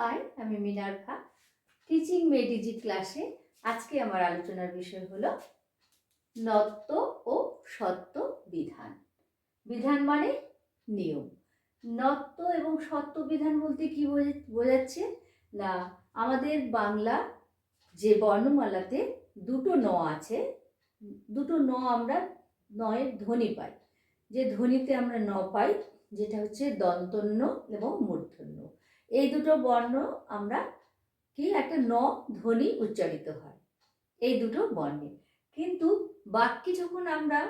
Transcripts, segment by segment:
High আমি Minerva. Teaching মেডিজি ক্লাসে আজকে আমার আলোচনার বিষয় হলো নত্ব ও সত্য বিধান। বিধান মানে নিয়ম। নত্ব এবং সত্য বিধান বলতে কি বোঝা- বোঝাচ্ছে? না, আমাদের বাংলা যে বর্ণমালাতে দুটো ন আছে, দুটো ন আমরা নয়ের ধ্বনি পাই। যে ধ্বনিতে আমরা ন পাই, যেটা হচ্ছে দন্তন্য এবং মূর্ধন্য। এই দুটো বর্ণ আমরা কি একটা ন ধ্বনি উচ্চারিত হয়। এই দুটো বর্ণে। কিন্তু বাক্যে যখন আমরা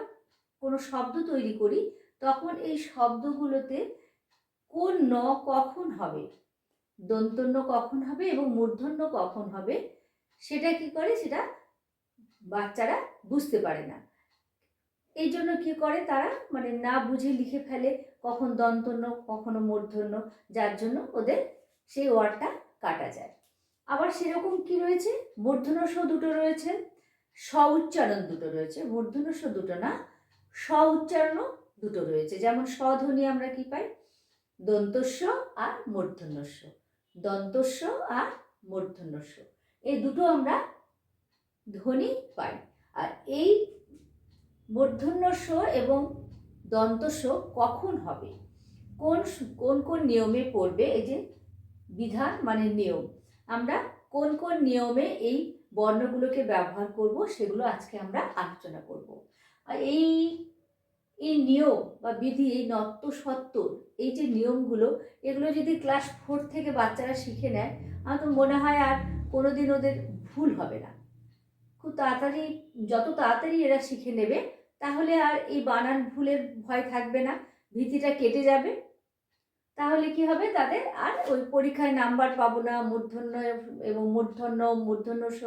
কোনো শব্দ তৈরি করি, তখন এই শব্দগুলোতে কোন ন কখন হবে, দন্তন্য কখন হবে এবং মূর্ধন্য কখন হবে, সেটা কি করে? সেটা বাচ্চারা বুঝতে পারে না। এই জন্য কি করে তারা? মানে না বুঝে লিখে ফেলে কখন দন্তন্য, কখনো মূর্ধন্য, যার জন্য ওদের সেই ওয়ার্ডটা কাটা যায়। আবার সেরকম কি রয়েছে? মূর্ধন্য স দুটো রয়েছে স উচ্চারণ দুটো রয়েছে। মূর্ধন্য স দুটো না স উচ্চারণও দুটো রয়েছে। যেমন স্বধ্বনি আমরা কি পাই? দন্তস্ব আর মূর্ধন্যস্ব। দন্তস্ব আর মূর্ধন্যস্ব। এই দুটো আমরা ধ্বনি পাই। আর এই মূর্ধন্যস্ব এবং দন্তস্ব কখন হবে? কোন কোন কোন নিয়মে পড়বে এই যে বিধান মানে নিয়ম? আমরা কোন কোন নিয়মে এই বর্ণগুলোকে ব্যবহার করব সেগুলো আজকে আমরা আলোচনা করব। আর এই এই নিয়ম বা বিধি, এই নত্ব সত্য এই যে নিয়মগুলো, এগুলো যদি ক্লাস ফোর থেকে বাচ্চারা শিখে নেয়, আমার তো মনে হয় আর কোনোদিন ওদের ভুল হবে না। খুব তাড়াতাড়ি, যত তাড়াতাড়ি এরা শিখে নেবে তাহলে আর এই বানান ভুলের ভয় থাকবে না, ভীতিটা কেটে যাবে। তাহলে কি হবে তাদের? আর ওই পরীক্ষায় নাম্বার পাবো না, মূর্ধন্য এবং মূর্ধন্য মূর্ধন্য স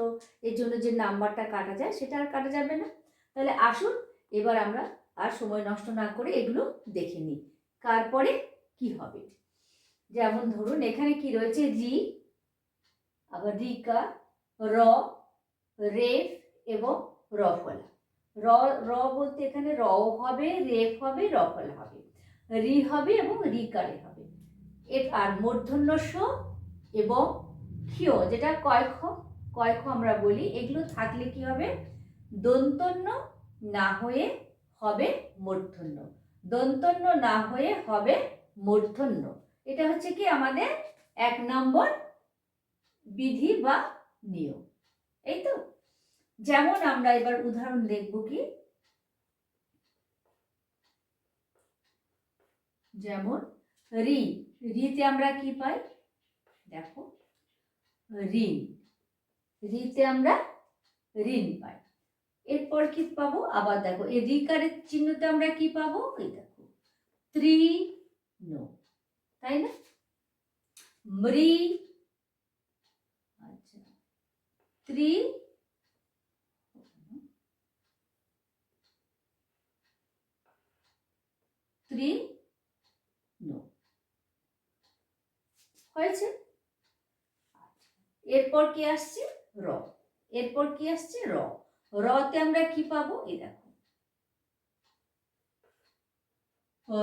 এর জন্য যে নাম্বারটা কাটা যায় সেটা আর কাটা যাবে না। তাহলে আসুন, এবার আমরা আর সময় নষ্ট না করে এগুলো দেখে নিই। তারপরে কি হবে? যেমন ধরুন, এখানে কি রয়েছে? রি, আবার রিকা, র, রেফ এবং রফলা। র র বলতে এখানে রও হবে, রেফ হবে, রফলা হবে। রি হবে এবং রিকারে হবে। এর আর মূর্ধন্য এবং ক্ষিয়, যেটা কয়খ কয়খ আমরা বলি, এগুলো থাকলে কি হবে? দন্তন্য না হয়ে হবে মূর্ধন্য। দন্তন্য না হয়ে হবে মূর্ধন্য। এটা হচ্ছে কি আমাদের এক নম্বর বিধি বা নিয়ম। এই তো? যেমন আমরা এবার উদাহরণ দেখব কি? যেমন রি, রিতে আমরা কি পাই? দেখো, ঋণ। রিতে আমরা ঋণ পাই। এরপর কি পাবো? আবার দেখো, এই রিকারের চিহ্নতে আমরা কি পাবো? এই দেখো নো তাই না? মৃ আচ্ছা ত্রি ত্রি নো হয়েছে? এরপর কি আসছে? র। এরপর কি আসছে? র। রতে আমরা কি পাবো? দেখো।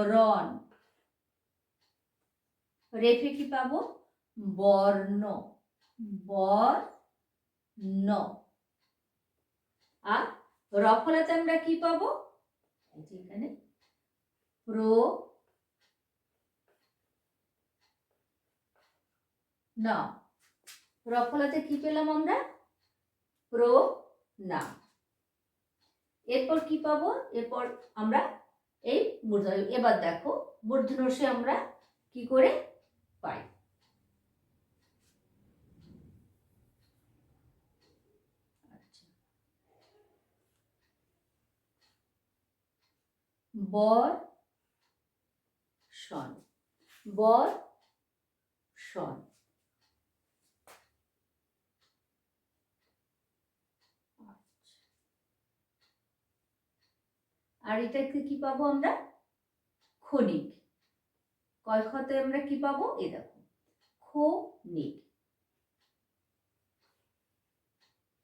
রন রেফে কি পাবো? বর্ণ। বর্ণ। আর রফলাতে আমরা কি পাবো? এখানে প্রো না। রফলাতে কি পেলাম আমরা? প্রো না। এরপর কি পাবো? এরপর আমরা এই মূর্ধন্য, এবার দেখো মূর্ধনসে আমরা কি করে পাই? আচ্ছা। বর সন। বর সন। আর এটাকে কি পাবো আমরা? ক্ষণিক কয় খতে আমরা কি পাবো? এ দেখো ক্ষণিক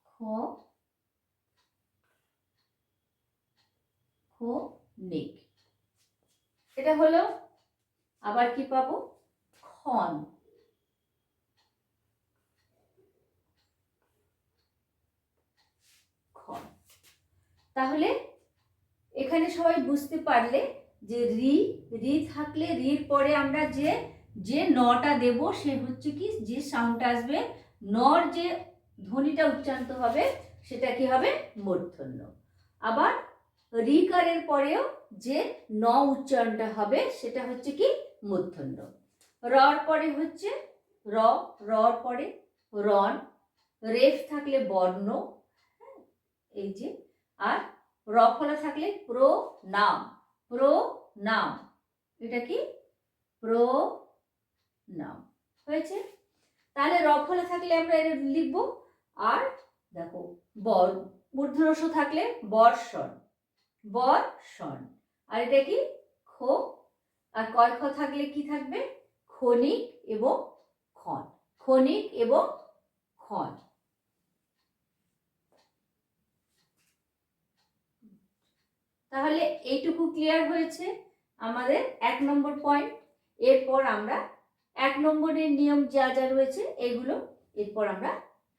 খ ক্ষণিক এটা হলো আবার কি পাবো? খন তাহলে এখানে সবাই বুঝতে পারলে যে রি রি থাকলে রির পরে আমরা যে যে নটা দেব, সে হচ্ছে কি, যে সাউন্ডটা আসবে, নর যে ধ্বনিটা উচ্চারিত হবে, সেটা কি হবে? মূর্ধন্য। আবার রিকারের পরেও যে ন উচ্চারণটা হবে, সেটা হচ্ছে কি মূর্ধন্য রর পরে হচ্ছে র রর পরে রন রেফ থাকলে বর্ণ হ্যাঁ, এই যে আর রফলা থাকলে প্রো নাম প্রো নাম এটা কি? প্রো নাম হয়েছে? তাহলে রফলা থাকলে আমরা এটা লিখব আর দেখো বর মূর্ধনস্য থাকলে বর্ষণ বর্ষণ আর এটা কি? খো আর কয় খ থাকলে কি থাকবে? ক্ষণিক এবং ক্ষণ। ক্ষণিক এবং ক্ষণ। তাহলে এইটুকু ক্লিয়ার হয়েছে আমাদের এক নম্বর পয়েন্ট এরপর আমরা এক নম্বরের নিয়ম যা যা রয়েছে এগুলো এরপর আমরা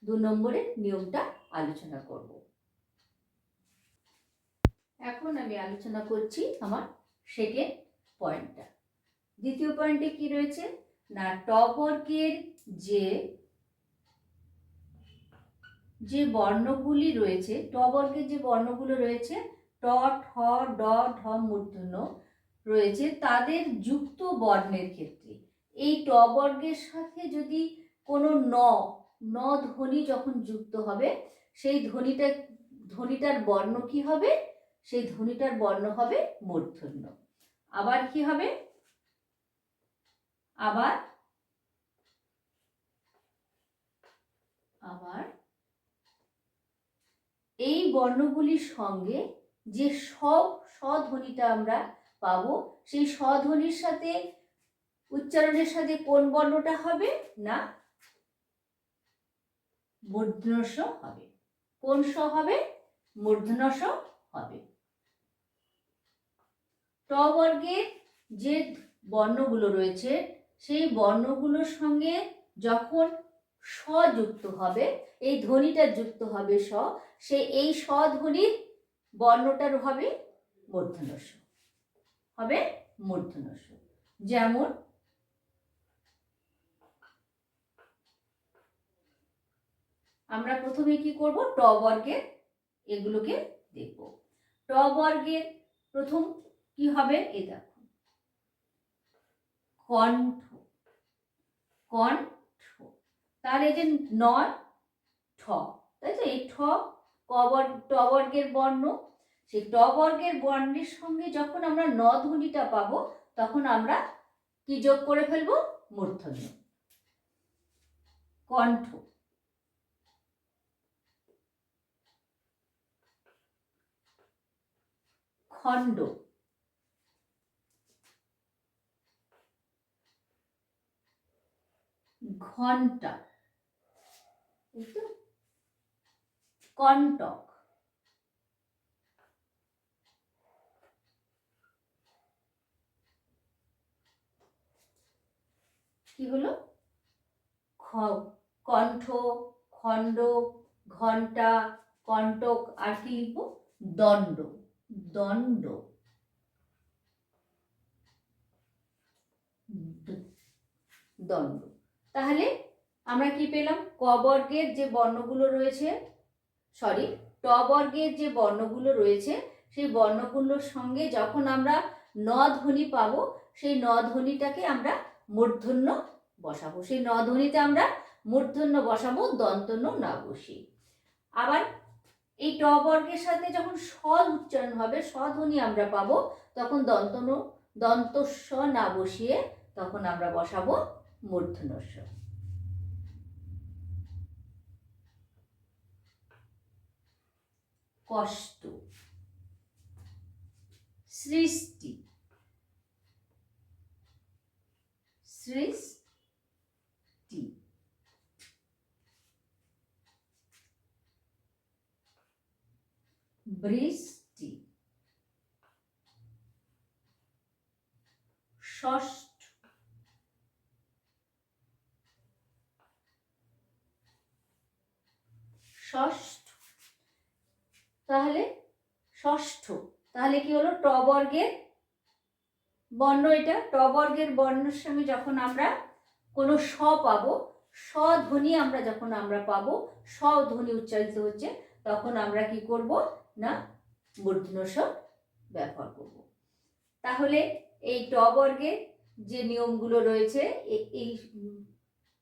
দু নম্বরের নিয়মটা আলোচনা করব। এখন আমি আলোচনা করছি আমার সেকেন্ড পয়েন্টটা। দ্বিতীয় পয়েন্টে কি রয়েছে? না টবর্গের যে যে বর্ণগুলি রয়েছে টবর্গের যে বর্ণগুলো রয়েছে, ট, ঠ, ড, ঢ, মূর্ধন্য রয়েছে, তাদের যুক্ত বর্ণের ক্ষেত্রে। এই ট বর্গের সাথে যদি কোনো ন ন ধ্বনি যখন যুক্ত হবে, সেই ধ্বনিটা, ধ্বনিটার বর্ণ কি হবে? সেই ধ্বনিটার বর্ণ হবে মূর্ধন্য। আবার কি হবে? আবার আবার এই বর্ণগুলির সঙ্গে যে সব স্বধ্বনিটা আমরা পাবো, সেই স্বধ্বনির সাথে উচ্চারণের সাথে কোন বর্ণটা হবে না মূর্ধনস হবে? কোন স হবে? মূর্ধনস হবে। ট বর্গের যে বর্ণগুলো রয়েছে, সেই বর্ণগুলোর সঙ্গে যখন স যুক্ত হবে, এই ধ্বনিটা যুক্ত হবে স সে এই স স্বধ্বনির বর্ণটার হবে মূর্ধনস্য হবে মূর্ধনস্য যেমন আমরা প্রথমে কি করব? ট বর্গের এগুলোকে দেখব। ট বর্গের প্রথম কি হবে? এ দেখো। কণ্ঠ। কণ্ঠ। তাহলে এই যে নয় ঠ। তাই তো? এই ঠ কবর ট বর্গের বর্ণ। সেই টবর্গের বর্ণের সঙ্গে যখন আমরা ন ধ্বনিটা পাবো, তখন আমরা কি যোগ করে ফেলব? মূর্ধন্য কণ্ঠ। খণ্ড। ঘণ্টা। তো? কি হলো? খ- কণ্ঠ, খণ্ড ঘণ্টা কণ্টক, আর কি লিখব? দণ্ড। দণ্ড। দণ্ড। তাহলে আমরা কি পেলাম? ক বর্গের যে বর্ণগুলো রয়েছে সরি ট বর্গের যে বর্ণগুলো রয়েছে, সেই বর্ণগুলোর সঙ্গে যখন আমরা ন ধ্বনি পাবো, সেই ন ধ্বনিটাকে আমরা মূর্ধন্য বসাবো। সেই ন ধ্বনিতে আমরা মূর্ধন্য বসাবো, দন্তন্য না বসিয়ে আবার এই ট বর্গের সাথে যখন স উচ্চারণ হবে, স ধ্বনি আমরা পাবো, তখন দন্তন্য, দন্তস্ব না বসিয়ে তখন আমরা বসাবো মূর্ধন্যস্ব কষ্ট। সৃষ্টি। সৃষ্টি। বৃষ্টি। ষষ্ঠ। ষষ্ঠ। তাহলে ষষ্ঠ। তাহলে কি হলো? ট বর্গের বর্ণ এটা। ট বর্গের বর্ণের সঙ্গে যখন আমরা কোনো স পাবো, স ধ্বনি আমরা যখন আমরা পাবো, স ধ্বনি উচ্চারিত হচ্ছে, তখন আমরা কি করব? না মূর্ধন্য স ব্যবহার করব। তাহলে এই ট বর্গের যে নিয়মগুলো রয়েছে এই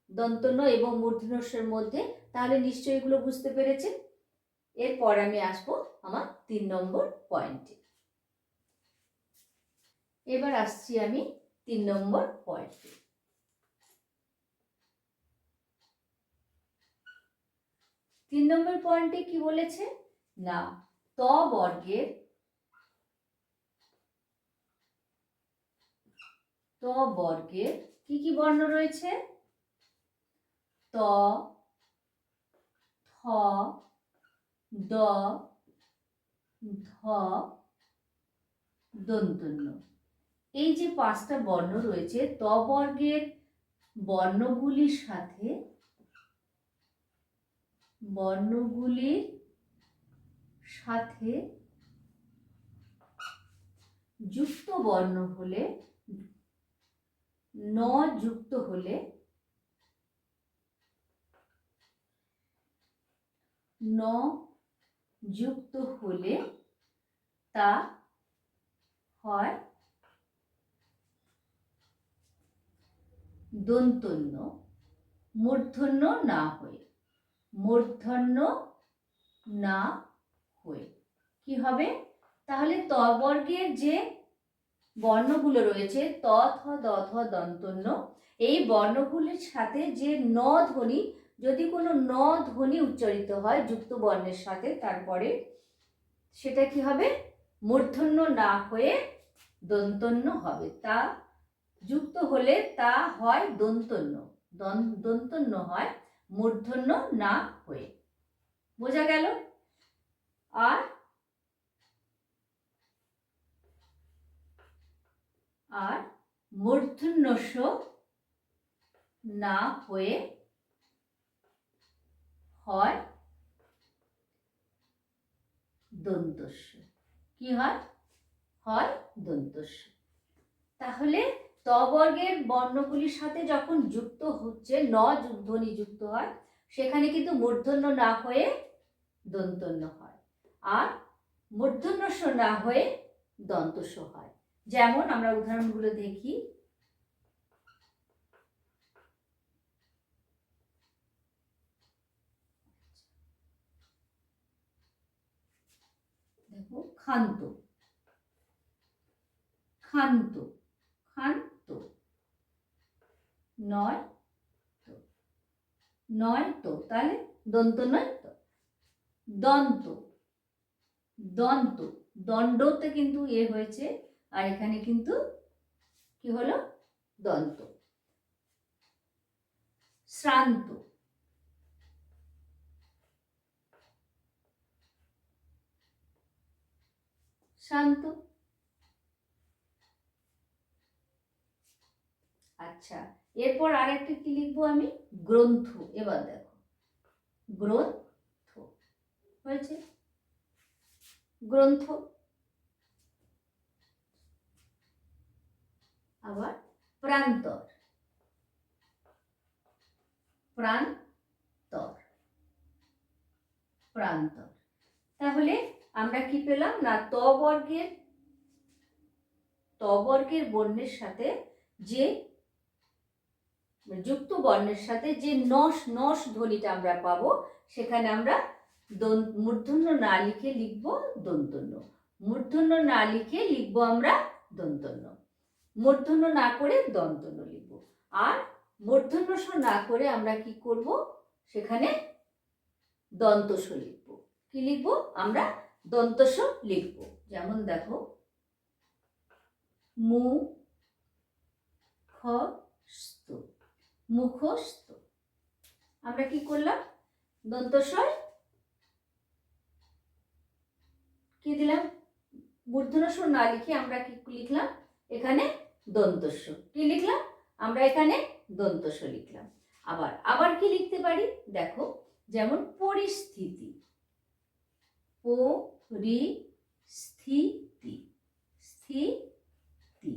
দন্তন্য এবং মূর্ধন্যস্যের মধ্যে তাহলে নিশ্চয়ই এগুলো বুঝতে পেরেছে এরপর আমি আসব আমার তিন নম্বর পয়েন্টে এবার আসছি আমি তিন নম্বর পয়েন্টে তিন নম্বর পয়েন্টে কি বলেছে? না ত বর্গের ত বর্গের কি কি বর্ণ রয়েছে? ত দ, ধ, দন্তন্য। এই যে পাঁচটা বর্ণ রয়েছে, ত বর্গের বর্ণগুলির সাথে বর্ণগুলির সাথে যুক্ত বর্ণ হলে, ন যুক্ত হলে ন যুক্ত হলে তা হয় দন্তন্য, মূর্ধন্য না হয়ে, মূর্ধন্য না হয়ে। কি হবে? তাহলে ত বর্গের যে বর্ণগুলো রয়েছে, ত, থ, দ, থ, দন্তন্য, এই বর্ণগুলির সাথে যে ন ধ্বনি যদি কোনো ন ধ্বনি উচ্চারিত হয় যুক্ত বর্ণের সাথে, তারপরে সেটা কি হবে? মূর্ধন্য না হয়ে দন্তন্য হবে। তা যুক্ত হলে তা হয় দন্তন্য। দন- দন্তন্য হয় মূর্ধন্য না হয়ে। বোঝা গেল? আর আর মূর্ধন্যস্য না হয়ে হয় দন্তস্য কি হয়? হয় দন্তস্য তাহলে ত বর্গের বর্ণগুলির সাথে যখন যুক্ত হচ্ছে, ন ধ্বনি যুক্ত হয়, সেখানে কিন্তু মূর্ধন্য না হয়ে দন্তন্য হয়। আর মূর্ধন্যস্য না হয়ে দন্তস্য হয়। যেমন আমরা উদাহরণগুলো দেখি দেখো, ক্ষান্ত। ক্ষান্ত ক্ষান্ত। নয় নয় তো, তাহলে দন্ত নয় তো? দন্ত। দন্ত। দণ্ডতে কিন্তু এ হয়েছে, আর এখানে কিন্তু কি হলো? দন্ত। শ্রান্ত। শান্ত। আচ্ছা এরপর আর একটা কি লিখব আমি? গ্রন্থ। এবার দেখো। গ্রন্থ। হয়েছে? গ্রন্থ। আবার প্রান্তর। প্রান্তর। প্রান্তর। তাহলে আমরা কি পেলাম? না ত বর্গের ত বর্গের বর্ণের সাথে যে, যুক্ত বর্ণের সাথে যে নস নস ধ্বনিটা আমরা পাবো, সেখানে আমরা মূর্ধন্য না লিখে লিখব দন্তন্য। মূর্ধন্য না লিখে লিখব আমরা দন্তন্য। মূর্ধন্য না করে দন্তন্য লিখব। আর মূর্ধন্য না করে আমরা কি করব? সেখানে দন্তস্ব লিখব। কি লিখব? আমরা দন্তস্ব লিখব। যেমন দেখো, মু খ স্থ মুখস্থ। আমরা কি করলাম? দন্তস্বর কি দিলাম? মূর্ধনস্ব না লিখে আমরা কি লিখলাম? এখানে দন্তস্ব। কি লিখলাম? আমরা এখানে দন্তস্ব লিখলাম। আবার আবার কি লিখতে পারি? দেখো, যেমন পরিস্থিতি। প রি স্থিতি। স্থিতি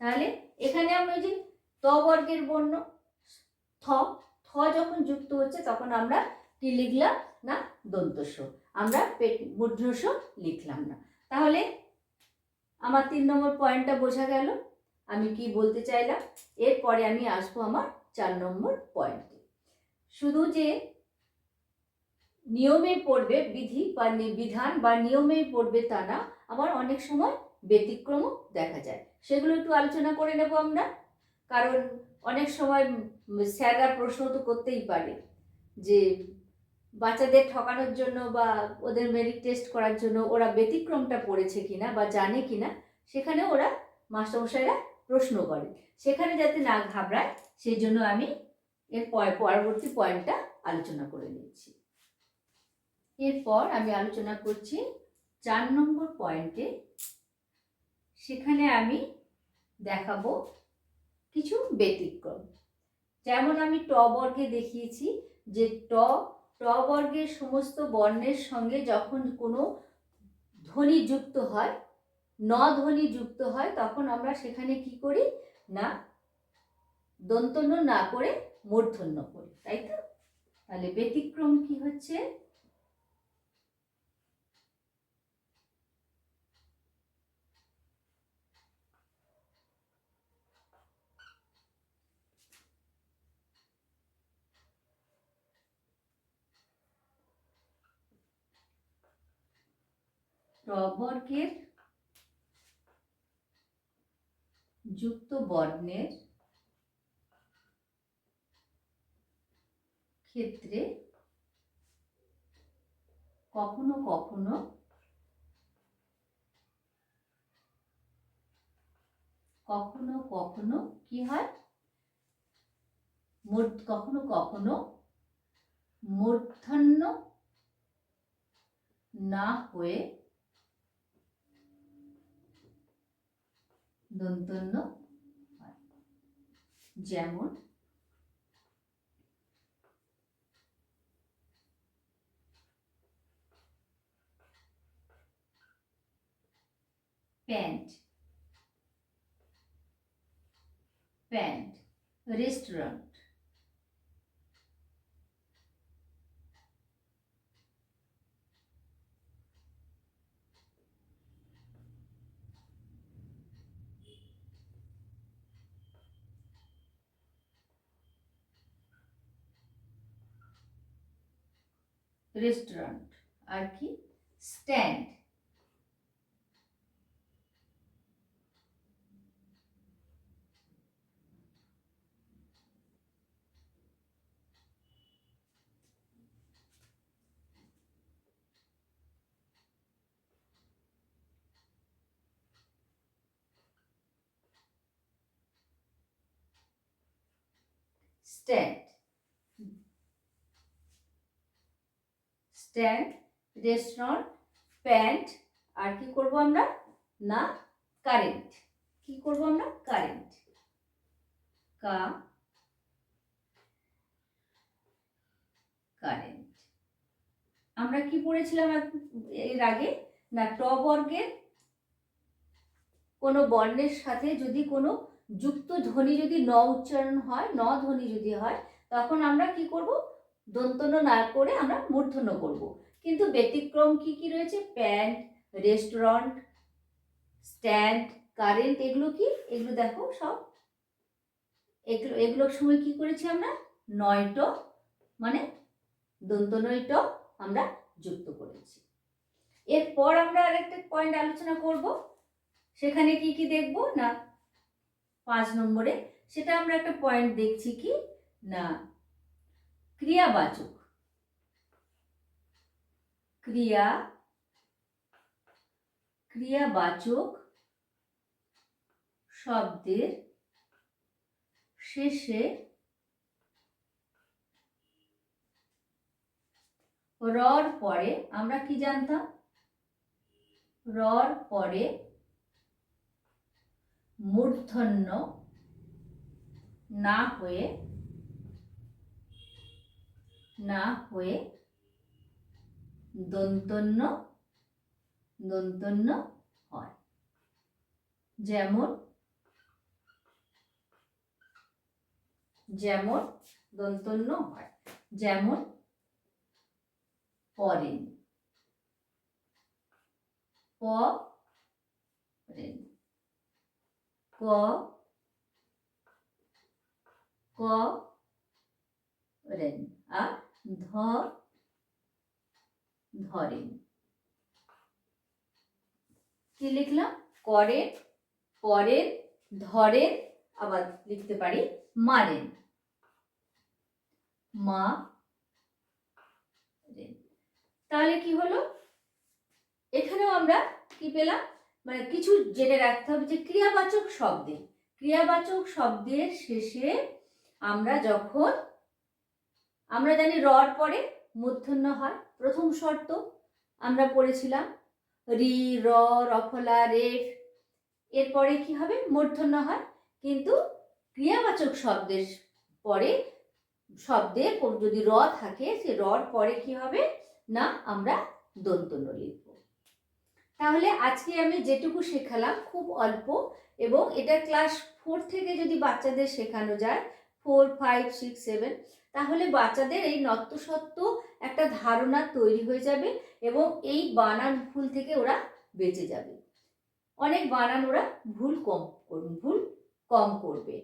তাহলে এখানে আমরা ওই যে ত বর্গের বর্ণ, থ থ যখন যুক্ত হচ্ছে তখন আমরা কি লিখলাম না, দন্তস্ব। আমরা পেট মূর্ধস লিখলাম না। তাহলে আমার তিন নম্বর পয়েন্টটা বোঝা গেল। আমি কি বলতে চাইলাম? এরপরে আমি আসব আমার চার নম্বর পয়েন্টে শুধু যে নিয়মে পড়বে বিধি বা বিধান বা নিয়মেই পড়বে তা না, আবার অনেক সময় ব্যতিক্রমও দেখা যায়। সেগুলো একটু আলোচনা করে নেব আমরা। কারণ অনেক সময় স্যাররা প্রশ্ন তো করতেই পারে যে বাচ্চাদের ঠকানোর জন্য বা ওদের মেরিট টেস্ট করার জন্য ওরা ব্যতিক্রমটা পড়েছে কিনা বা জানে কিনা, সেখানে ওরা মাস্টারমশাইরা প্রশ্ন করে। সেখানে যাতে না ঘাবড়ায়, সেই জন্য আমি এর পরবর্তী পয়েন্টটা আলোচনা করে নিচ্ছি। এরপর আমি আলোচনা করছি চার নম্বর পয়েন্টে সেখানে আমি দেখাবো কিছু ব্যতিক্রম। যেমন আমি ট বর্গে দেখিয়েছি যে ট ট বর্গের সমস্ত বর্ণের সঙ্গে যখন কোনো ধ্বনি যুক্ত হয়, ন ধ্বনি যুক্ত হয়, তখন আমরা সেখানে কি করি? না, দন্তন্য না করে মূর্ধন্য করি, তাই তো? তাহলে ব্যতিক্রম কি হচ্ছে? প্রবর্গের যুক্ত বর্ণের ক্ষেত্রে কখনো কখনো কখনো কখনো কি হয়? কখনো কখনো মূর্ধন্য না হয়ে দন্তন্য হয়। যেমন প্যান্ট প্যান্ট রেস্টুরেন্ট। রেস্টুরেন্ট আর কি stand stand stand, restaurant, pant, আর কি করব আমরা? না, কারেন্ট। কি করব আমরা? কারেন্ট। কা কারেন্ট। আমরা কি পড়েছিলাম এর আগে? না ট বর্গের কোনো বর্ণের সাথে যদি কোনো যুক্ত ধ্বনি যদি ন উচ্চারণ হয়, ন ধ্বনি যদি হয়, তখন আমরা কি করব? দন্তন্য না করে আমরা মূর্ধন্য করব। কিন্তু ব্যতিক্রম কি কি রয়েছে? প্যান্ট, রেস্টুরেন্ট, স্ট্যান্ড, কারেন্ট, এগুলো কি? এগুলো দেখো সব। এগুলো, এগুলোর সময় কি করেছি আমরা? নয়ট মানে দন্তনয়ট আমরা যুক্ত করেছি। এরপর আমরা আরেকটা পয়েন্ট আলোচনা করব। সেখানে কি কি দেখব? না, পাঁচ নম্বরে। সেটা আমরা একটা পয়েন্ট দেখছি কি? না ক্রিয়াবাচক। ক্রিয়া, ক্রিয়াবাচক শব্দের শেষে রর পরে আমরা কি জানতাম? রর পরে মূর্ধন্য না হয়ে না হয়ে দন্তন্য দন্তন্য হয়। যেমন যেমন দন্তন্য হয়, যেমন পরেন। প রেন ক ক, রেন। আর ধ ধরেন কি লিখলাম? করেন পরেন ধরেন আবার লিখতে পারি মারেন মা তাহলে কি হলো? এখানেও আমরা কি পেলাম? মানে কিছু জেনে রাখতে হবে যে ক্রিয়াবাচক শব্দে, ক্রিয়াবাচক শব্দের শেষে আমরা যখন আমরা জানি রর পরে মূর্ধন্য হয়। প্রথম শর্ত আমরা পড়েছিলাম রি, র, রফলা, রেফ। এরপরে কি হবে? মূর্ধন্য হয়। কিন্তু ক্রিয়াবাচক শব্দের পরে শব্দে যদি র থাকে, সে রর পরে কি হবে? না, আমরা দন্তন্য লিখব। তাহলে আজকে আমি যেটুকু শেখালাম, খুব অল্প এবং এটা ক্লাস ফোর থেকে যদি বাচ্চাদের শেখানো যায় ফোর ফাইভ সিক্স সেভেন তাহলে বাচ্চাদের এই নত্যসত্ত্ব একটা ধারণা তৈরি হয়ে যাবে এবং এই বানান ভুল থেকে ওরা বেঁচে যাবে। অনেক বানান ওরা ভুল কম ভুল কম করবে।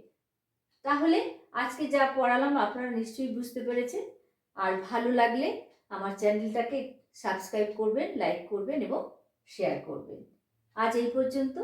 তাহলে আজকে যা পড়ালাম আপনারা নিশ্চয়ই বুঝতে পেরেছেন। আর ভালো লাগলে আমার চ্যানেলটাকে সাবস্ক্রাইব করবেন, লাইক করবেন এবং শেয়ার করবেন। আজ এই পর্যন্ত।